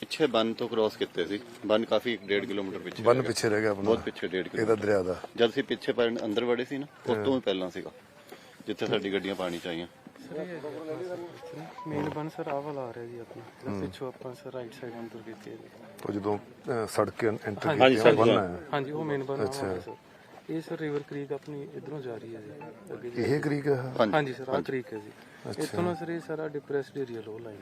ਪਿੱਛੇ ਬੰਨ ਤੋਂ ਕ੍ਰਾਸ ਕੀਤੇ ਸੀ। ਬੰਨ ਕਾਫੀ 1.5 ਕਿਲੋਮੀਟਰ ਪਿੱਛੇ ਬੰਨ। ਪਿੱਛੇ ਰਹਿ ਗਿਆ ਆਪਣਾ। ਬਹੁਤ ਪਿੱਛੇ 1.5 ਇਹਦਾ ਕਿਲੋਮੀਟਰ ਦਰਿਆ ਦਾ। ਜਦ ਅਸੀਂ ਪਿੱਛੇ ਪਰ ਅੰਦਰ ਵੜੇ ਸੀ ਨਾ ਉਸ ਤੋਂ ਵੀ ਪਹਿਲਾਂ ਸੀਗਾ ਜਿੱਥੇ ਸਾਡੀ ਗੱਡੀਆਂ ਪਾਣੀ ਚ ਆਈਆਂ। ਮੇਨ ਬਨ ਸਰ ਆਹ ਵਾਲਾ ਆ ਰਿਹਾ ਜੀ ਆਪਣਾ। ਜਿਹੜਾ ਪਿੱਛੋਂ ਆਪਾਂ ਸਰ ਰਾਈਟ ਸਾਈਡ ਅੰਦਰ ਕੀਤੀ ਹੈ ਜੀ। ਉਹ ਜਦੋਂ ਸੜਕ ਕੇ ਐਂਟਰ ਹਾਂਜੀ, ਕੀਤਾ ਬੰਨ ਹੈ ਹਾਂਜੀ ਉਹ ਮੇਨ ਬਨ ਆ ਸਰ ਇਹ ਸਰ ਰਿਵਰ ਕ੍ਰੀਕ ਆਪਣੀ ਇਧਰੋਂ ਜਾ ਰਹੀ ਹੈ ਜੀ ਅੱਗੇ ਜੀ। ਇਹ ਕਰੀਕ ਹੈ ਹਾਂਜੀ। ਸਰ ਆਹ ਕ੍ਰੀਕ ਹੈ ਜੀ। ਇੱਥੋਂ ਨਾ ਸਰ ਇਹ ਸਾਰਾ ਡਿਪਰੈਸਡ ਏਰੀਆ ਲੋ ਲਾਈਨ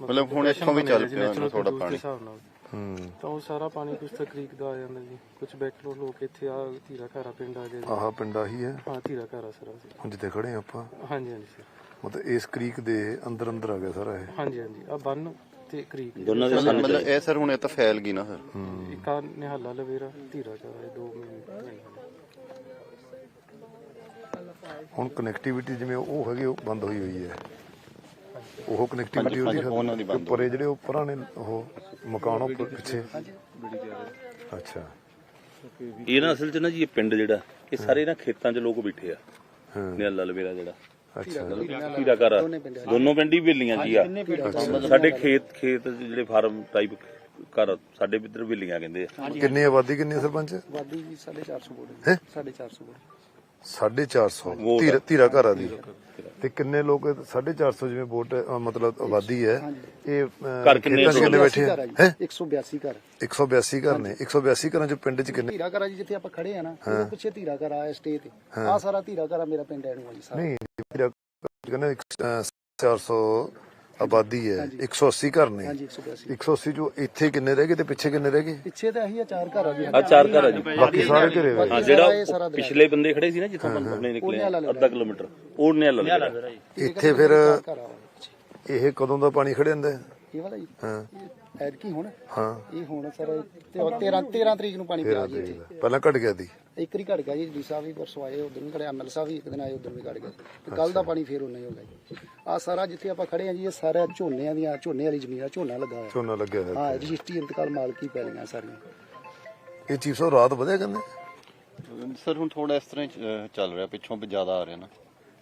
ਮਤਲਬ ਹੁਣ ਇੱਥੋਂ ਵੀ ਚੱਲ ਪਿਆ ਨਾ ਥੋੜਾ ਪਾਣੀ। ਹਿਸਾਬ ਨਾਲ। ਹੂੰ। ਤਾਂ ਉਹ ਸਾਰਾ ਪਾਣੀ ਕੁਛ ਤਾਂ ਕ੍ਰੀਕ ਦਾ ਆ ਜਾਂਦਾ ਜੀ। ਕੁਝ ਬੈਕਲੋ ਲੋਕ ਇੱਥੇ ਆ ਧੀਰਾ ਘਾਰਾ ਪਿੰਡ ਆ ਗਏ ਜੀ। ਆਹ ਪਿੰਡਾ ਹੀ ਹੈ? ਹਾਂ ਧੀਰਾ ਘਾਰਾ ਸਰ ਅਸੀਂ। ਹੁਣ ਜਿੱਥੇ ਖੜੇ ਆਪਾਂ। ਹਾਂਜੀ ਹਾਂਜੀ ਸਰ। ਮਤਲਬ ਇਸ ਕਰੀਕ ਦੇ ਅੰਦਰ ਅੰਦਰ ਆ ਗਿਆ ਸਾਰਾ ਇਹ? ਹਾਂਜੀ ਹਾਂਜੀ। ਆ ਬੰਨ ਤੇ ਕ੍ਰੀਕ ਮਤਲਬ ਮਤਲਬ ਇਹ ਸਰ ਹੁਣ ਇਹ ਤਾਂ ਫੈਲ ਗਈ ਨਾ ਸਰ। ਇੱਕ ਆ ਨਿਹਾਲਾ ਲਵੇਰਾ ਧੀਰਾ ਘਾਰਾ ਇਹ ਦੋ ਮੇਨ ਹੁਣ ਕਨੈਕਟੀਵਿਟੀ ਜਿਵੇਂ ਉਹ ਹੈਗੀ ਉਹ ਬੰਦ ਹੋਈ ਹੋਈ ਹੈ। ਉਹ ਕਨੈਕਟੀਵਿਟੀ ਉਹਦੀ ਉੱਪਰ ਜਿਹੜੇ ਉੱਪਰਾਂ ਨੇ ਉਹ ਮਕਾਨ ਉੱਪਰ ਪਿੱਛੇ। ਅੱਛਾ। ਇਹ ਨਾ ਅਸਲ ਚ ਨਾ ਜੀ ਇਹ ਪਿੰਡ ਜਿਹੜਾ ਇਹ ਸਾਰੇ ਨਾ ਖੇਤਾਂ 'ਚ ਲੋਕ ਬੈਠੇ ਆ। ਹਾਂ। ਨਿਆਲਾ ਲਵੇਰਾ ਜਿਹੜਾ। ਅੱਛਾ। ਕੀੜਾ ਕਰ ਦੋਨੋਂ ਪਿੰਡ ਹੀ ਬੇਲੀਆਂ ਜੀ ਆ। ਸਾਡੇ ਖੇਤ ਖੇਤ ਜਿਹੜੇ ਫਾਰਮ ਟਾਈਪ ਘਰ ਸਾਡੇ ਇੱਧਰ ਬੇਲੀਆਂ ਕਹਿੰਦੇ ਆ। ਕਿੰਨੀ ਆਬਾਦੀ ਕਿੰਨੀ ਸਰਪੰਚ? ਵਾਦੀ 450 ਬੋਰਡ ਹੈਂ? 450 ਬੋਰਡ 450 ਧੀਰਾ ਧੀਰਾ ਘਰਾਂ ਦੀ। ਤੇ ਕਿੰਨੇ ਲੋਕ 450 ਜਿਵੇਂ ਵੋਟ ਅ, ਮਤਲਬ ਆਬਾਦੀ ਹੈ ਇਹ ਅ, ਘਰ ਕਿੰਨੇ ਖੇਤਾਂ 'ਚ ਕਿੰਨੇ ਬੈਠੇ ਹੈ? ਹੈਂ? 182 ਘਰ। 182 ਘਰ ਨੇ। 182 ਘਰਾਂ 'ਚ ਪਿੰਡ 'ਚ ਕਿੰਨੇ? ਧੀਰਾ ਘਰ ਜੀ ਜਿੱਥੇ ਆਪਾਂ ਖੜੇ ਆ ਨਾ ਉਹਦੇ ਪਿੱਛੇ ਧੀਰਾ ਘਰ ਆ ਸਟੇ ਤੇ ਆ ਸਾਰਾ ਧੀਰਾ ਘਰ ਮੇਰਾ ਪਿੰਡ ਐਨੂੰ ਆ ਜੀ ਸਾਰਾ। ਨਹੀਂ ਧੀਰਾ ਘਰ ਕਹਿੰਦੇ 400 ਆਬਾਦੀ ਹੈ 180 ਘਰ ਨੇ। ਹਾਂਜੀ 182 180 ਚੋਂ ਇੱਥੇ ਕਿੰਨੇ ਰਹਿ ਗਏ ਤੇ ਪਿੱਛੇ ਕਿੰਨੇ ਰਹਿ ਗਏ? ਪਿੱਛੇ ਤਾਂ ਇਹੀ ਆ ਚਾਰ ਘਰ ਆ ਜੀ। ਆ ਚਾਰ ਘਰ ਆ ਜੀ। ਬਾਕੀ ਸਾਰੇ ਘਰੇ ਹੋਏ ਹਾਂ ਜਿਹੜਾ। ਪਿਛਲੇ ਬੰਦੇ ਖੜੇ ਸੀ ਨਾ ਜਿੱਥੋਂ ਬੰਦੇ ਨਿਕਲੇ ਅੱਧਾ ਕਿਲੋਮੀਟਰ ਉਹ ਨਿਆਲਾ ਲਵੇਰਾ ਇੱਥੇ ਫਿਰ ਇਹ ਕਦੋਂ ਦਾ ਪਾਣੀ ਖੜੇ ਹੁੰਦਾ ਹੈ? ਇਹ ਵਾਲਾ ਜੀ। ਹਾਂ। ਐਡ ਕੀ ਹੁਣ। ਹਾਂ। ਇਹ ਹੁਣ ਸਰ 13 13 ਤਰੀਕ ਨੂੰ ਪਾਣੀ ਪਿਆ ਜੀ ਇੱਥੇ। ਪਹਿਲਾਂ ਘਟ ਗਿਆ ਸੀ। ਇੱਕ ਵਾਰੀ ਘਟ ਗਿਆ ਜੀ ਡੀ ਸਾਹਿਬ ਵੀ ਪਰਸੋਂ ਆਏ ਉਦੋਂ ਵੀ ਘੜਿਆ ਐਮਐਲ ਸਾਹਿਬ ਵੀ ਇੱਕ ਦਿਨ ਆਏ ਉਦੋਂ ਵੀ ਘਟ ਗਿਆ ਤੇ ਕੱਲ ਦਾ ਪਾਣੀ ਫੇਰ ਉਨਾ ਹੀ ਹੋ ਗਿਆ ਜੀ। ਆ ਸਾਰਾ ਜਿੱਥੇ ਆਪਾਂ ਖੜੇ ਆ ਜੀ ਇਹ ਸਾਰਾ ਝੋਨਿਆਂ ਦੀਆਂ ਝੋਨੇ ਵਾਲੀ ਜ਼ਮੀਨ ਆ ਝੋਨਾ ਲੱਗਾ ਹੋਇਆ। ਝੋਨਾ ਲੱਗਿਆ ਹੋਇਆ ਹਾਂ ਰਜਿਸਟਰੀ ਇੰਤਕਾਲ ਮਾਲਕੀ ਪੈ ਲਈਆਂ ਸਾਰੀਆਂ। ਇਹ ਚੀਫ ਸਾਹਿਬ ਰਾਤ ਵਧਿਆ ਕਹਿੰਦੇ? ਸਰ ਹੁਣ ਥੋੜਾ ਇਸ ਤਰ੍ਹਾਂ ਹੀ ਚ- ਚੱਲ ਰਿਹਾ ਪਿੱਛੋਂ ਵੀ ਜ਼ਿਆਦਾ ਆ ਰਿਹਾ ਨਾ।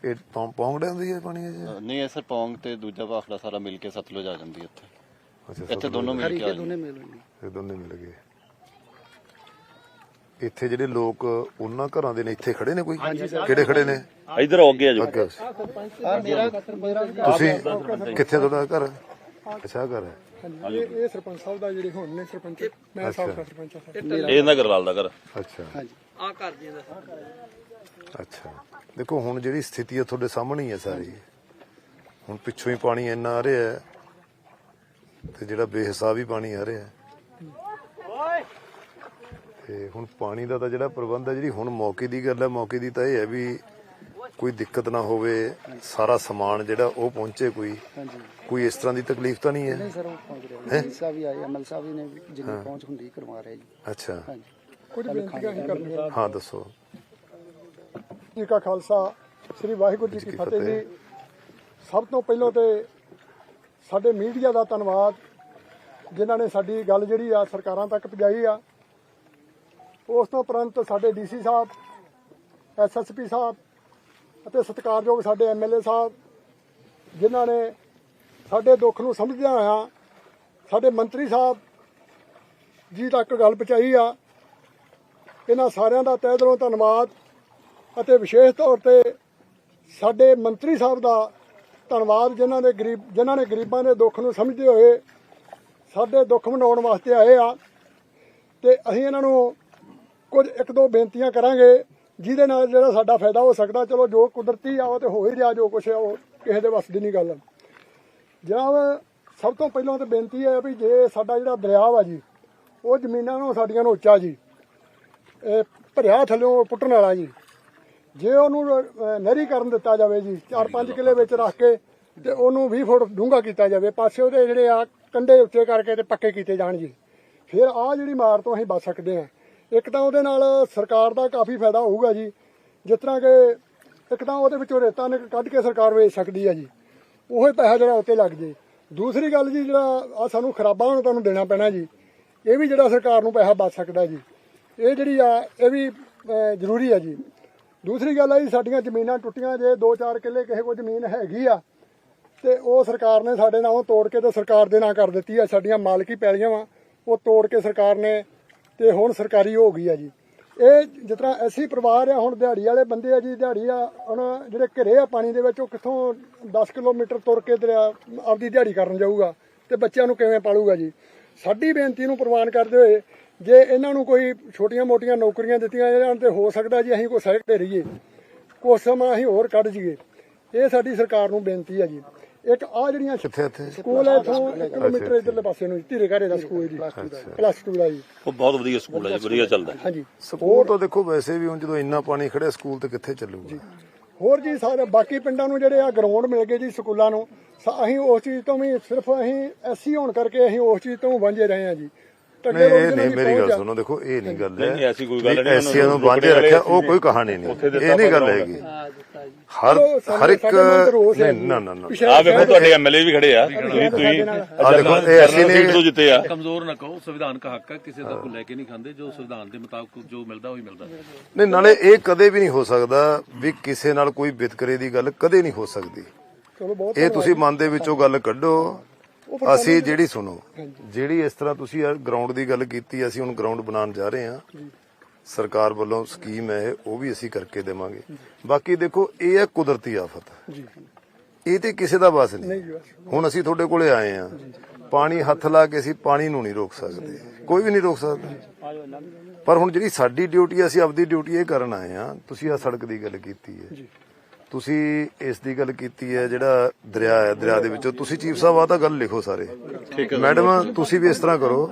ਇਹ ਪੌਂ- ਪੌਂਗੜਿਆਂ ਦੀ ਹੈ ਪਾਣੀ ਇਹ ਜੀ? ਅ, ਨਹੀਂ ਇਹ ਸਰ ਪੌਂਗ ਤੇ ਦੂਜਾ ਭਾਖੜਾ ਸਾਰਾ ਮਿਲ ਕੇ ਸਤਲੁਜ ਆ ਜਾਂਦੀ ਹੈ ਇੱਥੇ। ਅੱਛਾ ਇੱਥੇ ਦੋਨੋਂ ਮਿਲ ਹਰੀ ਕੇ ਕੇ ਆ ਦੋਨੇ ਮਿਲ ਹੋਈਆਂ ਇਹ ਦੋਨੇ ਮਿਲ ਗਏ। ਇੱਥੇ ਜਿਹੜੇ ਲੋਕ ਉਹਨਾਂ ਘਰਾਂ ਦੇ ਨੇ ਇੱਥੇ ਖੜੇ ਨੇ ਕੋਈ? ਕਿਹੜੇ ਖੜੇ ਨੇ? ਇੱਧਰ ਹੋ ਗਿਆ ਜੋ ਅੱਗੇ ਆ ਮੇਰਾ ਮੇਰਾ ਤੁਸੀਂ ਕਿੱਥੇ ਤੁਹਾਡਾ ਘਰ? ਅੱਛਾ ਘਰ ਹੈ। ਇਹ ਸਰਪੰਚ ਸਾਹਿਬ ਦਾ ਜਿਹੜੇ ਹੁਣ ਨੇ ਸਰਪੰਚ ਮੈਂ ਸਾਬਕਾ ਸਰਪੰਚ ਹਾਂ ਇਹ ਇਹਨਾਂ ਗਰਵਾਲ ਦਾ ਘਰ। ਅੱਛਾ। ਹਾਂਜੀ। ਆ ਕਰ ਜੀ ਅੱਛਾ। ਦੇਖੋ ਹੁਣ ਜਿਹੜੀ ਸਥਿਤੀ ਹੈ ਤੁਹਾਡੇ ਸਾਹਮਣੇ ਹੀ ਹੈ ਸਾਰੀ। ਹੁਣ ਪਿੱਛੋਂ ਹੀ ਪਾਣੀ ਇੰਨਾ ਆ ਰਿਹਾ ਹੈ। ਤੇ ਜਿਹੜਾ ਬੇਹਿਸਾਬ ਹੀ ਪਾਣੀ ਆ ਰਿਹਾ ਹੈ। ਤੇ ਹੁਣ ਪਾਣੀ ਦਾ ਤਾਂ ਜਿਹੜਾ ਪ੍ਰਬੰਧ ਹੈ ਜਿਹੜੀ ਹੁਣ ਮੌਕੇ ਦੀ ਗੱਲ ਹੈ ਮੌਕੇ ਦੀ ਤਾਂ ਇਹ ਹੈ ਵੀ ਕੋਈ ਦਿੱਕਤ ਨਾ ਹੋਵੇ ਸਾਰਾ ਸਮਾਨ ਜਿਹੜਾ ਉਹ ਪਹੁੰਚੇ ਕੋਈ। ਹਾਂਜੀ। ਕੋਈ ਇਸ ਤਰ੍ਹਾਂ ਦੀ ਤਕਲੀਫ ਤਾਂ ਨਹੀਂ ਹੈ? ਨਹੀਂ ਸਰ ਉਹ ਪਹੁੰਚ ਰਿਹਾ। ਡੀ ਸਾਹਿਬ ਵੀ ਆਏ ਐਮਐਲ ਸਾਹਿਬ ਵੀ ਨੇ ਜਿੰਨੀ ਪਹੁੰਚ ਹੁੰਦੀ ਕਰਵਾ ਰਹੇ ਜੀ। ਅੱਛਾ। ਹਾਂਜੀ। ਕੁਝ ਬੇਨਤੀਆਂ ਹੀ ਕਰਨੀਆਂ ਹਾਂ ਦੱਸੋ। ਜੀ ਕਾ ਖਾਲਸਾ ਸ੍ਰੀ ਵਾਹਿਗੁਰੂ ਜੀ ਕੀ ਫਤਿਹ ਜੀ। ਸਭ ਤੋਂ ਪਹਿਲਾਂ ਤੇ ਸਾਡੇ ਮੀਡੀਆ ਦਾ ਧੰਨਵਾਦ, ਜਿਨ੍ਹਾਂ ਨੇ ਸਾਡੀ ਗੱਲ ਜਿਹੜੀ ਆ ਸਰਕਾਰਾਂ ਤੱਕ ਪਹੁੰਚਾਈ ਆ। ਉਸ ਤੋਂ ਉਪਰੰਤ ਸਾਡੇ ਡੀਸੀ ਸਾਹਿਬ ਐਸਐਸਪੀ ਸਾਹਿਬ ਅਤੇ ਸਤਿਕਾਰਯੋਗ ਸਾਡੇ ਐਮਐਲਏ ਸਾਹਿਬ, ਜਿਨ੍ਹਾਂ ਨੇ ਸਾਡੇ ਦੁੱਖ ਨੂੰ ਸਮਝਦਿਆਂ ਹੋਇਆਂ ਸਾਡੇ ਮੰਤਰੀ ਸਾਹਿਬ ਜੀ ਤੱਕ ਗੱਲ ਪਹੁੰਚਾਈ ਆ। ਇਹਨਾਂ ਸਾਰਿਆਂ ਦਾ ਤਹਿ ਦਿਲੋਂ ਧੰਨਵਾਦ ਅਤੇ ਵਿਸ਼ੇਸ਼ ਤੌਰ ਤੇ ਸਾਡੇ ਮੰਤਰੀ ਸਾਹਿਬ ਦਾ ਧੰਨਵਾਦ ਜਿਨ੍ਹਾਂ ਨੇ ਗਰੀਬ ਜਿਨ੍ਹਾਂ ਨੇ ਗਰੀਬਾਂ ਦੇ ਦੁੱਖ ਨੂੰ ਸਮਝਦੇ ਹੋਏ ਸਾਡੇ ਦੁੱਖ ਮਨਾਉਣ ਵਾਸਤੇ ਆਏ ਆ। ਤੇ ਅਸੀਂ ਇਹਨਾਂ ਨੂੰ ਕੁਝ ਇੱਕ ਦੋ ਬੇਨਤੀਆਂ ਕਰਾਂਗੇ, ਜਿਹਦੇ ਨਾਲ ਜਿਹੜਾ ਸਾਡਾ ਫਾਇਦਾ ਹੋ ਸਕਦਾ। ਚਲੋ, ਜੋ ਕੁਦਰਤੀ ਆ, ਉਹ ਤੇ ਹੋ ਹੀ ਰਿਹਾ, ਜੋ ਕੁਛ ਆ, ਉਹ ਕਿਸੇ ਦੇ ਵੱਸ ਦੀ ਨਹੀਂ ਗੱਲ। ਜਨਾਬ, ਸਭ ਤੋਂ ਪਹਿਲਾਂ ਤਾਂ ਬੇਨਤੀ ਹੈ ਵੀ ਜੇ ਸਾਡਾ ਜਿਹੜਾ ਦਰਿਆ ਵਾ ਜੀ, ਉਹ ਜ਼ਮੀਨਾਂ ਨੂੰ ਸਾਡੀਆਂ ਨੂੰ ਉੱਚਾ ਜੀ, ਇਹ ਭਰਿਆ ਥੱਲਿਓਂ ਪੁੱਟਣ ਵਾਲਾ ਜੀ, ਜੇ ਉਹਨੂੰ ਨਹਿਰੀ ਕਰਨ ਦਿੱਤਾ ਜਾਵੇ ਜੀ 4-5 ਕਿੱਲੇ ਵਿੱਚ ਰੱਖ ਕੇ ਤੇ ਉਹਨੂੰ 20 ਫੁੱਟ ਡੂੰਘਾ ਕੀਤਾ ਜਾਵੇ, ਪਾਸੇ ਉਹਦੇ ਜਿਹੜੇ ਆ ਕੰਡੇ ਉੱਚੇ ਕਰਕੇ ਤੇ ਪੱਕੇ ਕੀਤੇ ਜਾਣ ਜੀ। ਫਿਰ ਆ ਜਿਹੜੀ ਮਾਰ ਤੋਂ ਅਸੀਂ ਬਚ ਸਕਦੇ ਹਾਂ। ਇੱਕ ਤਾਂ ਉਹਦੇ ਨਾਲ ਸਰਕਾਰ ਦਾ ਕਾਫੀ ਫਾਇਦਾ ਹੋਊਗਾ ਜੀ। ਜਿਸ ਤਰ੍ਹਾਂ ਕਿ ਇੱਕ ਤਾਂ ਉਹਦੇ ਵਿੱਚੋਂ ਰੇਤਾ ਨਿਕ ਕੱਢ ਕੇ ਸਰਕਾਰ ਵੇਚ ਸਕਦੀ ਹੈ ਜੀ। ਉਹੀ ਪੈਸਾ ਜਿਹੜਾ ਉੱਤੇ ਲੱਗ ਜੇ। ਦੂਸਰੀ ਗੱਲ ਜੀ ਜਿਹੜਾ ਆ ਸਾਨੂੰ ਖਰਾਬਾਂ ਨੂੰ ਤੁਹਾਨੂੰ ਦੇਣਾ ਪੈਣਾ ਜੀ। ਇਹ ਵੀ ਜਿਹੜਾ ਸਰਕਾਰ ਨੂੰ ਪੈਸਾ ਬਚ ਸਕਦਾ ਜੀ। ਇਹ ਜਿਹੜੀ ਆ, ਇਹ ਵੀ ਜ਼ਰੂਰੀ ਆ ਜੀ। ਦੂਸਰੀ ਗੱਲ ਆ ਜੀ, ਸਾਡੀਆਂ ਜ਼ਮੀਨਾਂ ਟੁੱਟੀਆਂ ਜੇ 2-4 ਕਿੱਲੇ ਕਿਸੇ ਕੋਲ ਜ਼ਮੀਨ ਹੈਗੀ ਆ ਤੇ ਉਹ ਸਰਕਾਰ ਨੇ ਸਾਡੇ ਨਾਲੋਂ ਤੋੜ ਕੇ ਤੇ ਸਰਕਾਰ ਦੇ ਨਾਂ ਕਰ ਦਿੱਤੀ ਆ, ਸਾਡੀਆਂ ਮਾਲਕੀ ਪੈਲੀਆਂ ਵਾ, ਉਹ ਤੋੜ ਕੇ ਸਰਕਾਰ ਨੇ ਤੇ ਹੁਣ ਸਰਕਾਰੀ ਹੋ ਗਈ ਆ ਜੀ। ਇਹ ਜਿਸ ਤਰ੍ਹਾਂ ਐਸੀ ਪਰਿਵਾਰ ਆ, ਹੁਣ ਦਿਹਾੜੀ ਵਾਲੇ ਬੰਦੇ ਆ ਜੀ, ਦਿਹਾੜੀ ਆ ਉਹਨਾਂ ਜਿਹੜੇ ਘਰੇ ਆ ਪਾਣੀ ਦੇ ਵਿੱਚ, ਉਹ ਕਿੱਥੋਂ 10 ਕਿਲੋਮੀਟਰ ਤੁਰ ਕੇ ਦਰਿਆ ਆਪਦੀ ਦਿਹਾੜੀ ਕਰਨ ਜਾਊਗਾ ਤੇ ਬੱਚਿਆਂ ਨੂੰ ਕਿਵੇਂ ਪਾਲੂਗਾ ਜੀ। ਸਾਡੀ ਬੇਨਤੀ ਨੂੰ ਪ੍ਰਵਾਨ ਕਰਦੇ ਹੋਏ, ਜੇ ਇਹਨਾਂ ਨੂੰ ਕੋਈ ਛੋਟੀਆਂ-ਮੋਟੀਆਂ ਨੌਕਰੀਆਂ ਦਿੱਤੀਆਂ ਜਾਣ ਤੇ ਹੋ ਸਕਦਾ ਜੀ, ਅਸੀਂ ਕੋਈ ਸਹਿਕਦੇ ਰਹੀਏ। ਕੁਛ ਸਮਾਂ ਅਸੀਂ ਹੋਰ ਕੱਢ ਜੀਏ ਇਹ ਸਾਡੀ ਸਰਕਾਰ ਨੂੰ ਬੇਨਤੀ ਹੈ ਜੀ। ਇੱਕ ਆ ਜਿਹੜੀਆਂ ਕਿੱਥੇ ਇੱਥੇ? ਸਕੂਲ ਹੈ ਇਥੋਂ 1 ਕਿਲੋਮੀਟਰ ਇਧਰਲੇ ਪਾਸੇ ਨੂੰ ਧੀਰੇ ਘਰੇ ਦਾ ਸਕੂਲ ਜੀ। ਪਲੱਸ 2 ਦਾ ਜੀ। ਉਹ ਬਹੁਤ ਵਧੀਆ ਸਕੂਲ ਹੈ ਜੀ ਵਧੀਆ ਚੱਲਦਾ। ਹੈ। ਹਾਂਜੀ। ਸਕੂਲ ਤਾਂ ਦੇਖੋ ਵੈਸੇ ਵੀ ਹੁਣ ਜਦੋਂ ਇੰਨਾ ਪਾਣੀ ਖੜਿਆ ਸਕੂਲ ਤੇ ਕਿੱਥੇ ਚੱਲੂਗਾ? ਹੋਰ ਜੀ ਸਾਰੇ ਬਾਕੀ ਪਿੰਡਾਂ ਨੂੰ ਜਿਹੜੇ ਆ ਗਰਾਊਂਡ ਮਿਲ ਗਏ ਜੀ ਸਕੂਲਾਂ ਨੂੰ ਅਸੀਂ ਉਸ ਚੀਜ਼ ਤੋਂ ਵੀ ਸਿਰਫ ਅਸੀਂ ਐਸੀ ਹੋਣ ਕਰਕੇ ਅਸੀਂ ਉਸ ਚੀਜ਼ ਤੋਂ ਵਾਂਝੇ ਰਹੇ ਹਾਂ ਜੀ। ਨਹੀਂ ਲੋਕ ਇਹ ਜਿਹਨਾਂ ਨਹੀਂ ਦੀ ਮੇਰੀ ਪਹੁੰਚ ਗੱਲ ਆ। ਸੁਣੋ ਦੇਖੋ ਇਹ ਨਹੀਂ ਗੱਲ ਨਹੀਂ, ਹੈ ਨਹੀਂ, ਐਸੀ ਕੋਈ ਗੱਲ ਵੀ ਨਹੀਂ, ਐਸੀਆਂ ਨੂੰ ਉਹਨਾਂ ਬਾਂਝੇ ਨੂੰ ਰੱਖਿਆ ਰੁਕਣੇ ਉਹ ਕੋਈ ਕਹਾਣੀ ਨਹੀਂ ਉੱਥੇ ਦਿੱਤਾ ਇਹ ਨਹੀਂ ਗੱਲ ਪਤਾ ਹੈਗੀ। ਹਰ ਚਲੋ, ਸਾਡੇ- ਹਰ ਇੱਕ ਸਾਡੇ ਮਨ ਤੇ ਰੋਸ ਹੈ ਨਹੀਂ ਜੀ। ਨਾ ਨਾ ਨਾ। ਪਿਛਲੇ ਆ ਵੇਖੋ ਤੁਹਾਡੇ ਐਮਐਲਏ ਵੀ ਖੜੇ ਆ। ਤੁਸੀਂ ਤੁਸੀਂ ਆ ਦੇਖੋ ਇਹ ਅਸੀਂ ਸੀਟ ਤੋਂ ਨੇ ਜਿੱਤੇ ਆ। ਕਮਜ਼ੋਰ ਨਾ ਕਹੋ ਸੰਵਿਧਾਨ ਦਾ ਹੱਕ ਹੈ ਕਿਸੇ ਦਾ ਕੋਈ ਲੈ ਕੇ ਨਹੀਂ ਖਾਂਦੇ ਜੋ ਸੰਵਿਧਾਨ ਦੇ ਮੁਤਾਬਕ ਜੋ ਮਿਲਦਾ ਉਹੀ ਮਿਲਦਾ। ਨਹੀਂ ਨਾਲੇ ਇਹ ਕਦੇ ਵੀ ਨਹੀਂ ਹੋ ਸਕਦਾ ਵੀ ਕਿਸੇ ਨਾਲ ਕੋਈ ਵਿਤਕਰੇ ਦੀ ਗੱਲ ਕਦੇ ਨਹੀਂ ਹੋ ਸਕਦੀ। ਚਲੋ ਬਹੁਤ ਇਹ ਤੁਸੀਂ ਮਨ ਦੇ ਵਿੱਚੋਂ ਗੱਲ ਕੱਢੋ। ਅਸੀਂ ਜਿਹੜੀ ਸੁਣੋ ਜਿਹੜੀ ਇਸ ਤਰ੍ਹਾਂ ਤੁਸੀਂ ਗਰਾਊਂਡ ਦੀ ਗੱਲ ਕੀਤੀ ਅਸੀਂ ਹੁਣ ਗਰਾਊਂਡ ਬਣਾਉਣ ਜਾ ਰਹੇ ਹਾਂ। ਸਰਕਾਰ ਵੱਲੋਂ ਸਕੀਮ ਹੈ ਉਹ ਵੀ ਅਸੀਂ ਕਰਕੇ ਦੇਵਾਂਗੇ। ਬਾਕੀ ਦੇਖੋ ਇਹ ਹੈ ਕੁਦਰਤੀ ਆਫਤ। ਜੀ। ਇਹ ਤੇ ਕਿਸੇ ਦਾ ਬਸ ਨਹੀਂ। ਹੁਣ ਅਸੀਂ ਤੁਹਾਡੇ ਕੋਲੇ ਆਏ ਆ ਪਾਣੀ ਹੱਥ ਲਾ ਕੇ ਅਸੀਂ ਪਾਣੀ ਨੂੰ ਨਹੀਂ ਰੋਕ ਸਕਦੇ। ਕੋਈ ਵੀ ਨਹੀਂ ਰੋਕ ਸਕਦਾ। ਪਰ ਹੁਣ ਜਿਹੜੀ ਸਾਡੀ ਡਿਊਟੀ ਅਸੀਂ ਆਪਦੀ ਡਿਊਟੀ ਇਹ ਕਰਨ ਆਏ ਆ ਤੁਸੀਂ ਆ ਸੜਕ ਦੀ ਗੱਲ ਕੀਤੀ ਹੈ। ਤੁਸੀਂ ਇਸ ਦੀ ਗੱਲ ਕੀਤੀ ਹੈ ਜਿਹੜਾ ਦਰਿਆ ਹੈ ਦਰਿਆ ਦੇ ਵਿੱਚੋਂ ਤੁਸੀਂ ਚੀਫ ਸਾਹਿਬ ਆ ਤਾਂ ਗੱਲ ਲਿਖੋ ਸਾਰੇ। ਮੈਡਮ ਤੁਸੀਂ ਵੀ ਇਸ ਤਰ੍ਹਾਂ ਕਰੋ।